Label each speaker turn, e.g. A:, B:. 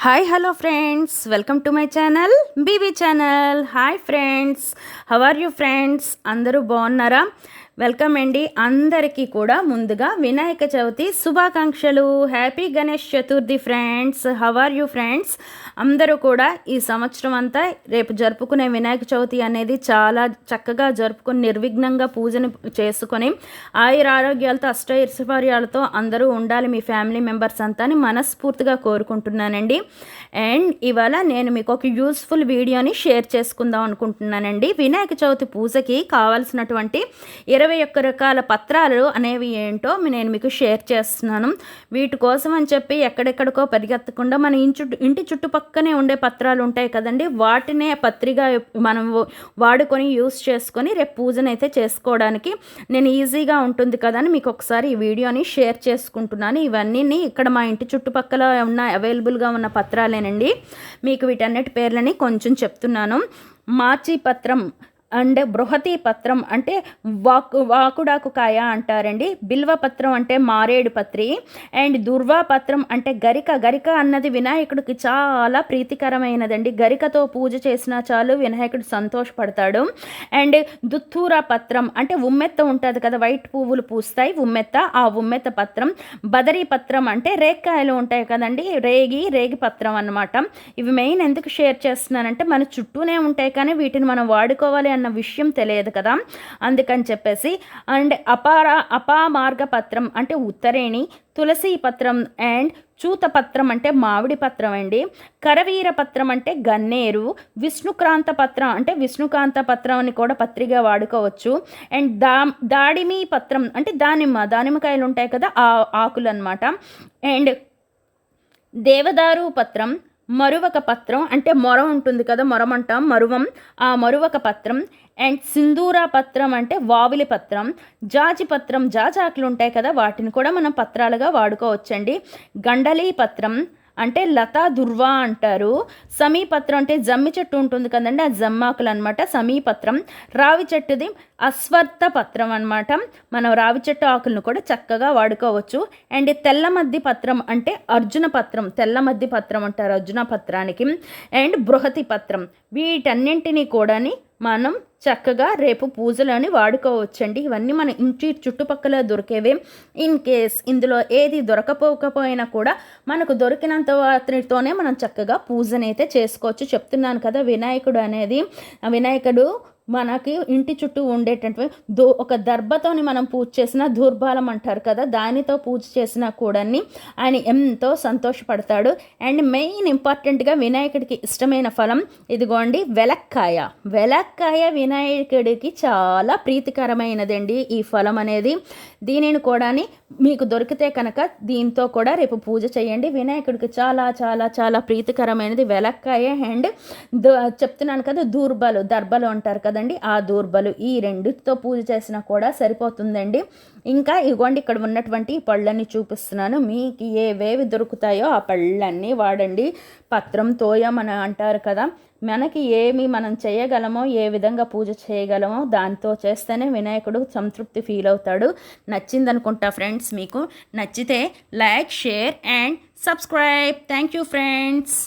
A: Hi hello friends welcome to my channel BB channel hi friends how are you friends అందరూ బాగున్నారా? Welcome అండి. అందరికీ కూడా ముందుగా వినాయక చవితి శుభాకాంక్షలు. Happy Ganesh Chaturthi friends how are you friends అందరూ కూడా ఈ సంవత్సరం అంతా రేపు జరుపుకునే వినాయక చవితి అనేది చాలా చక్కగా జరుపుకొని నిర్విఘ్నంగా పూజను చేసుకొని ఆయుర ఆరోగ్యాలతో అష్టైశ్వర్యాలతో అందరూ ఉండాలి మీ ఫ్యామిలీ మెంబర్స్ అంతా అని మనస్ఫూర్తిగా కోరుకుంటున్నానండి. అండ్ ఇవాళ నేను మీకు ఒక యూస్ఫుల్ వీడియోని షేర్ చేసుకుందాం అనుకుంటున్నానండి. వినాయక చవితి పూజకి కావాల్సినటువంటి ఇరవై ఒక్క రకాల పత్రాలు అనేవి ఏంటో నేను మీకు షేర్ చేస్తున్నాను. వీటి కోసం అని చెప్పి ఎక్కడెక్కడికో పరిగెత్తకుండా మన ఇంచు ఇంటి చుట్టుపక్కనే ఉండే పత్రాలు ఉంటాయి కదండి. వాటినే పత్రిగా మనం వాడుకొని యూస్ చేసుకొని రేపు పూజనైతే చేసుకోవడానికి నేను ఈజీగా ఉంటుంది కదా అని మీకు ఒకసారి ఈ వీడియోని షేర్ చేసుకుంటున్నాను. ఇవన్నీ ఇక్కడ మా ఇంటి చుట్టుపక్కల ఉన్న అవైలబుల్గా ఉన్న పత్రాలేనండి. మీకు వీటన్నిటి పేర్లని కొంచెం చెప్తున్నాను. మార్చి పత్రం అండ్ బృహతి పత్రం అంటే వాకు వాకుడాకు కాయ అంటారండి. బిల్వ పత్రం అంటే మారేడు పత్రి. అండ్ దుర్వా పత్రం అంటే గరిక. గరిక అన్నది వినాయకుడికి చాలా ప్రీతికరమైనదండి. గరికతో పూజ చేసినా చాలు వినాయకుడు సంతోషపడతాడు. అండ్ దుత్తూర పత్రం అంటే ఉమ్మెత్త ఉంటుంది కదా వైట్ పువ్వులు పూస్తాయి ఉమ్మెత్త. ఆ ఉమ్మెత్త పత్రం. బదరీ పత్రం అంటే రేక్కాయలు ఉంటాయి కదండి రేగి రేగి పత్రం అన్నమాట. ఇవి మెయిన్ ఎందుకు షేర్ చేస్తున్నానంటే మన చుట్టూనే ఉంటాయి కానీ వీటిని మనం వాడుకోవాలి అన్న విషయం తెలియదు కదా. అందుకని చెప్పేసి అండ్ అపార అపామార్గ పత్రం అంటే ఉత్తరేణి తులసి పత్రం అండ్ చూత పత్రం అంటే మామిడి పత్రం అండి. కరవీర పత్రం అంటే గన్నేరు విష్ణుక్రాంత పత్రం అంటే విష్ణుకాంత పత్రం అని కూడా పత్రిగా వాడుకోవచ్చు. అండ్ దా దాడిమి పత్రం అంటే దానిమ్మ దానిమ్మకాయలు ఉంటాయి కదా ఆ ఆకులు అనమాట అండ్ దేవదారు పత్రం మరువక పత్రం అంటే మొరం ఉంటుంది కదా మొరమంటాం మరువం. ఆ మరువక పత్రం అండ్ సింధూర పత్రం అంటే వావిలి పత్రం. జాజి పత్రం జాజాకులు ఉంటాయి కదా వాటిని కూడా మనం పత్రాలుగా వాడుకోవచ్చండి. గండలి పత్రం అంటే లతా దుర్వా అంటారు. సమీపత్రం అంటే జమ్మి చెట్టు ఉంటుంది కదండి ఆ జమ్మాకులు అనమాట సమీపత్రం. రావి చెట్టుది అశ్వర్త పత్రం అనమాట మనం రావి చెట్టు ఆకులను కూడా చక్కగా వాడుకోవచ్చు. అండ్ తెల్ల మద్ది పత్రం అంటే అర్జున పత్రం. తెల్ల మద్ది పత్రం అంటారు అర్జున పత్రానికి. అండ్ బృహతి పత్రం. వీటన్నింటినీ కూడాని మనం చక్కగా రేపు పూజలని వాడుకోవచ్చండి. ఇవన్నీ మన ఇంటి చుట్టుపక్కల దొరికేవే. ఇన్ కేస్ ఇందులో ఏది దొరకపోకపోయినా కూడా మనకు దొరికినంత వాటితోనే మనం చక్కగా పూజనైతే చేసుకోవచ్చు. చెప్తున్నాను కదా వినాయకుడు అనేది. వినాయకుడు మనకి ఇంటి చుట్టూ ఉండేటటువంటి దో ఒక దర్భతోని మనం పూజ చేసిన దూర్బాలం అంటారు కదా దానితో పూజ చేసినా కూడా ఆయన ఎంతో సంతోషపడతాడు. అండ్ మెయిన్ ఇంపార్టెంట్గా వినాయకుడికి ఇష్టమైన ఫలం ఇదిగోండి వెలక్కాయ. వెలక్కాయ వినాయకుడికి చాలా ప్రీతికరమైనదండి ఈ ఫలం అనేది. దీనిని కూడా మీకు దొరికితే కనుక దీంతో కూడా రేపు పూజ చేయండి. వినాయకుడికి చాలా చాలా చాలా ప్రీతికరమైనది వెలక్కాయ అండ్ చెప్తున్నాను కదా దూర్బలు దర్బలు అంటారు కదా చూడండి ఆ దూర్బలు ఈ రెండుతో పూజ చేసినా కూడా సరిపోతుందండి. ఇంకా ఇగోండి ఇక్కడ ఉన్నటువంటి పళ్ళని చూపిస్తున్నాను. మీకు ఏవేవి దొరుకుతాయో ఆ పళ్ళన్నీ వాడండి. పత్రం తోయమని అంటారు కదా మనకి ఏమి మనం చేయగలమో ఏ విధంగా పూజ చేయగలమో దాంతో చేస్తేనే వినాయకుడు సంతృప్తి ఫీల్ అవుతాడు. నచ్చిందనుకుంటా ఫ్రెండ్స్ మీకు. నచ్చితే like share and subscribe. Thank you friends.